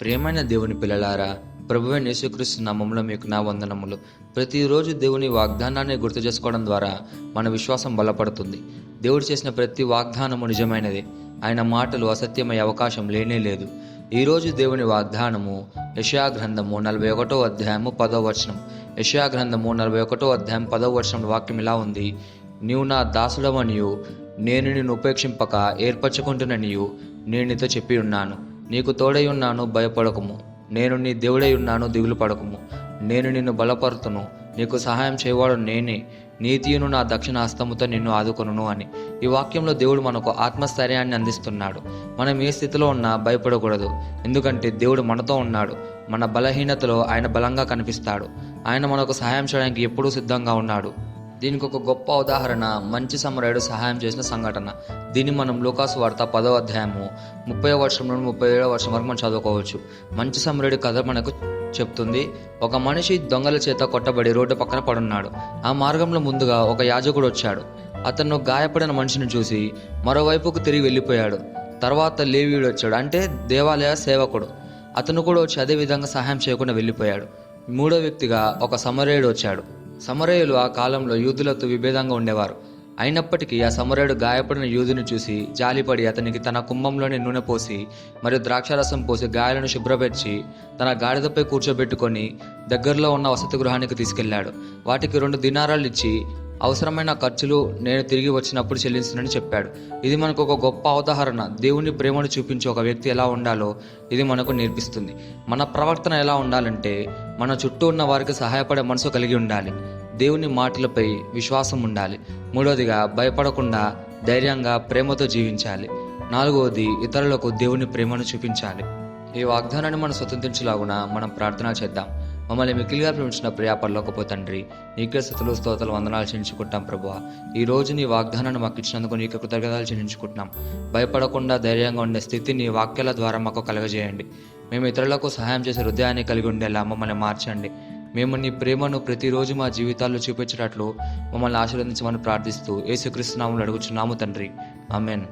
ప్రియమైన దేవుని పిల్లలారా ప్రభువైన యేసుక్రీస్తు నామంలో మీకు నా వందనములు. ప్రతిరోజు దేవుని వాగ్దానాన్ని గుర్తు చేసుకోవడం ద్వారా మన విశ్వాసం బలపడుతుంది. దేవుడు చేసిన ప్రతి వాగ్దానము నిజమైనది. ఆయన మాటలు అసత్యమయ్యే అవకాశం లేనే లేదు. ఈరోజు దేవుని వాగ్దానము యషయా గ్రంథము నలభై ఒకటో అధ్యాయము పదో వచనం. యశాగ్రంథము నలభై ఒకటో అధ్యాయం పదో వచనం వాక్యం ఇలా ఉంది. నీవు నా దాసుడవనియు నేను నిన్ను ఉపేక్షింపక ఏర్పరచుకుంటున్ననియు నేను నీతో చెప్పి ఉన్నాను. నీకు తోడై ఉన్నాను భయపడకము. నేను నీ దేవుడై ఉన్నాను దిగులు పడకము నేను నిన్ను బలపరుతును. నీకు సహాయం చేయవాడు నేనే. నీతియును నా దక్షిణ హస్తముతో నిన్ను ఆదుకును అని. ఈ వాక్యంలో దేవుడు మనకు ఆత్మస్థైర్యాన్ని అందిస్తున్నాడు. మనం ఏ స్థితిలో ఉన్నా భయపడకూడదు. ఎందుకంటే దేవుడు మనతో ఉన్నాడు. మన బలహీనతలో ఆయన బలంగా కనిపిస్తాడు. ఆయన మనకు సహాయం చేయడానికి ఎప్పుడూ సిద్ధంగా ఉన్నాడు. దీనికి ఒక గొప్ప ఉదాహరణ మంచి సమరాయుడు సహాయం చేసిన సంఘటన. దీన్ని మనం లోకాసు వార్త పదో అధ్యాయము ముప్పై వర్షం నుండి ముప్పై ఏడవ వర్షం వరకు మనం చదువుకోవచ్చు. మంచి సమరాయుడు కథ మనకు చెప్తుంది. ఒక మనిషి దొంగల చేత కొట్టబడి రోడ్డు పక్కన పడున్నాడు. ఆ మార్గంలో ముందుగా ఒక యాజకుడు వచ్చాడు. అతను గాయపడిన మనిషిని చూసి మరోవైపుకు తిరిగి వెళ్ళిపోయాడు. తర్వాత లేవీయుడు వచ్చాడు. అంటే దేవాలయ సేవకుడు. అతను కూడా వచ్చి అదే విధంగా సహాయం చేయకుండా వెళ్ళిపోయాడు. మూడో వ్యక్తిగా ఒక సమరేయుడు వచ్చాడు. సమరయులు ఆ కాలంలో యూదులతో విభేదంగా ఉండేవారు. అయినప్పటికీ ఆ సమరయుడు గాయపడిన యూదుని చూసి జాలిపడి అతనికి తన కుంభంలోని నూనె పోసి మరియు ద్రాక్షారసం పోసి గాయాలను శుభ్రపరిచి తన గాడిదపై కూర్చోబెట్టుకొని దగ్గరలో ఉన్న వసతి గృహానికి తీసుకెళ్ళాడు. వాటికి రెండు దినారాలు ఇచ్చి అవసరమైన ఖర్చులు నేను తిరిగి వచ్చినప్పుడు చెల్లించనని చెప్పాడు. ఇది మనకు ఒక గొప్ప అవతహరణ దేవుని ప్రేమను చూపించే ఒక వ్యక్తి ఎలా ఉండాలో ఇది మనకు నేర్పిస్తుంది. మన ప్రవర్తన ఎలా ఉండాలంటే మన చుట్టూ ఉన్న వారికి సహాయపడే మనసు కలిగి ఉండాలి. దేవుని మాటలపై విశ్వాసం ఉండాలి. మూడవదిగా భయపడకుండా ధైర్యంగా ప్రేమతో జీవించాలి. నాలుగవది ఇతరులకు దేవుని ప్రేమను చూపించాలి. ఈ వాగ్దానాన్ని మనం స్వతంత్రించలాగున మనం ప్రార్థన చేద్దాం. మమ్మల్ని మిక్కిలిగా ప్రేమించిన ప్రియా తండ్రి నీకే స్థుతులు స్తోతలు వందనాలు చెల్లించుకుంటాం ప్రభువ. ఈ రోజు నీ వాగ్దానాన్ని మాకు ఇచ్చినందుకు నీకు కృతజ్ఞతలు చెల్లించుకుంటున్నాం. భయపడకుండా ధైర్యంగా ఉండే స్థితి నీ వాక్యాల ద్వారా మాకు కలగజేయండి. మేము ఇతరులకు సహాయం చేసే హృదయాన్ని కలిగి ఉండేలా మమ్మల్ని మార్చండి. మేము నీ ప్రేమను ప్రతిరోజు మా జీవితాల్లో చూపించేటట్లు మమ్మల్ని ఆశీర్వదించమని ప్రార్థిస్తూ యేసుక్రీస్తు నామములో అడుగుచున్నాము తండ్రి. ఆమెన్.